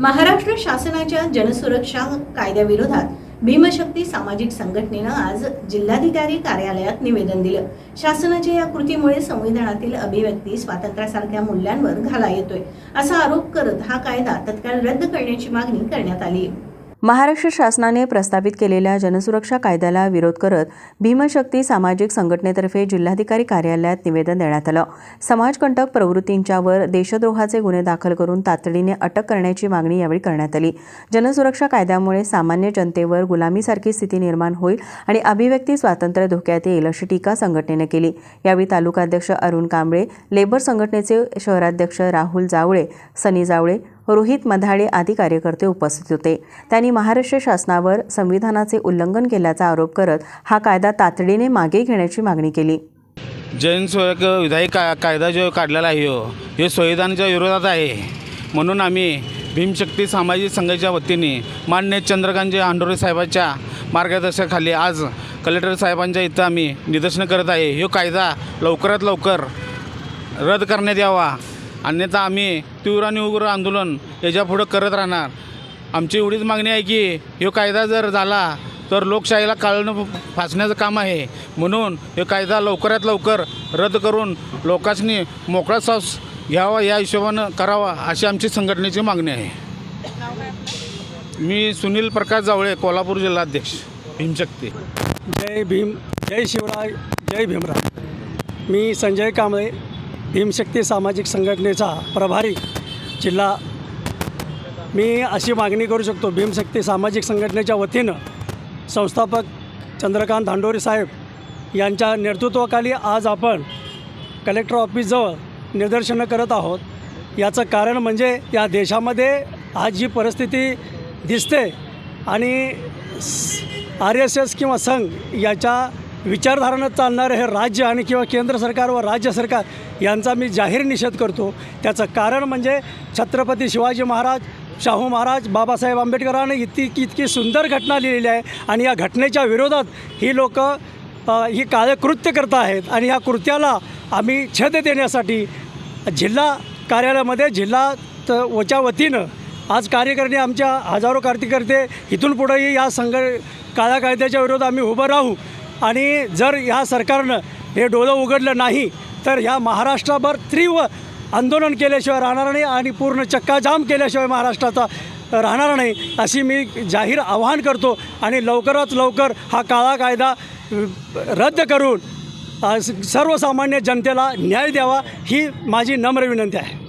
महाराष्ट्र शासनाच्या जनसुरक्षा कायद्याविरोधात भीमशक्ती सामाजिक संघटनेनं आज जिल्हाधिकारी कार्यालयात निवेदन दिलं. शासनाच्या या कृतीमुळे संविधानातील अभिव्यक्ती स्वातंत्र्यासारख्या मूल्यांवर घाला येतोय. असा आरोप करत हा कायदा तत्काळ रद्द करण्याची मागणी करण्यात आली महाराष्ट्र शासनाने प्रस्तावित केलेल्या जनसुरक्षा कायद्याला विरोध करत भीमशक्ती सामाजिक संघटनेतर्फे जिल्हाधिकारी कार्यालयात निवेदन देण्यात आलं. समाजकंटक प्रवृत्तींच्यावर देशद्रोहाचे गुन्हे दाखल करून तातडीने अटक करण्याची मागणी यावेळी करण्यात आली. जनसुरक्षा कायद्यामुळे सामान्य जनतेवर गुलामीसारखी स्थिती निर्माण होईल आणि अभिव्यक्ती स्वातंत्र्य धोक्यात येईल अशी टीका संघटनेने केली. यावेळी तालुकाध्यक्ष अरुण कांबळे लेबर संघटनेचे शहराध्यक्ष राहुल जावळे सनी जावळे रोहित मधाळे आदी कार्यकर्ते उपस्थित होते. त्यांनी महाराष्ट्र शासनावर संविधानाचे उल्लंघन केल्याचा आरोप करत हा कायदा तातडीने मागे घेण्याची मागणी केली. जैन सोयक विधायक का कायदा जो काढलेला आहे हे संविधानाच्या विरोधात आहे. म्हणून आम्ही भीमशक्ती सामाजिक संघाच्या वतीने मान्य चंद्रकांतजी आंडोरे साहेबांच्या मार्गदर्शनाखाली आज कलेक्टर साहेबांच्या इथं आम्ही निदर्शनं करत आहे. हा कायदा लवकरात लवकर रद्द करण्यात यावा. अन्यथा आम्ही तीव्र आणि उग्र आंदोलन याच्यापुढं करत राहणार. आमची एवढीच मागणी आहे की ह्यो कायदा जर झाला तर लोकशाहीला काळणं फासण्याचं काम आहे. म्हणून हे कायदा लवकरात लवकर रद्द करून लोकांनी मोकळा श्वास घ्यावा या हिशोबानं करावा अशी आमची संघटनेची मागणी आहे. मी सुनील प्रकाश जावळे कोल्हापूर जिल्हाध्यक्ष भीमशक्ती जय भीम जय शिवराय जय भीमराय मी संजय कांबळे भीमशक्ती सामाजिक संघटनेचा प्रभारी जिल्हा. मी अशी मागणी करू शकतो भीमशक्ती सामाजिक संघटनेच्या वतीनं संस्थापक चंद्रकांत धांडोरी साहेब यांच्या नेतृत्वाखाली आज आपण कलेक्टर ऑफिसजवळ निदर्शनं करत आहोत. याचं कारण म्हणजे या देशामध्ये आज जी परिस्थिती दिसते आणि आर एस एस किंवा संघ याच्या विचारधारानं चालणारं हे राज्य आणि किंवा केंद्र सरकार व राज्य सरकार यांचा मी जाहीर निषेध करतो. त्याचं कारण म्हणजे छत्रपती शिवाजी महाराज शाहू महाराज बाबासाहेब आंबेडकरांनी इतकी इतकी सुंदर घटना लिहिलेली आहे आणि या घटनेच्या विरोधात ही लोक ही काळे कृत्य करत आहेत आणि या कृत्याला आम्ही छेद देण्यासाठी जिल्हा कार्यालयामध्ये जिल्हा त वच्या वतीनं आज कार्यकर्ते आमच्या हजारो कार्यकर्ते इथून पुढेही या संघ काळ्या कायद्याच्या विरोधात आम्ही उभं राहू. आणि जर ह्या सरकारनं हे डोळं उघडलं नाही तर ह्या महाराष्ट्राभर तीव्र आंदोलन केल्याशिवाय राहणार नाही आणि पूर्ण चक्काजाम केल्याशिवाय महाराष्ट्राचा राहणार नाही अशी मी जाहीर आवाहन करतो. आणि लवकरात लवकर हा काळा कायदा रद्द करून सर्वसामान्य जनतेला न्याय द्यावा ही माझी नम्र विनंती आहे.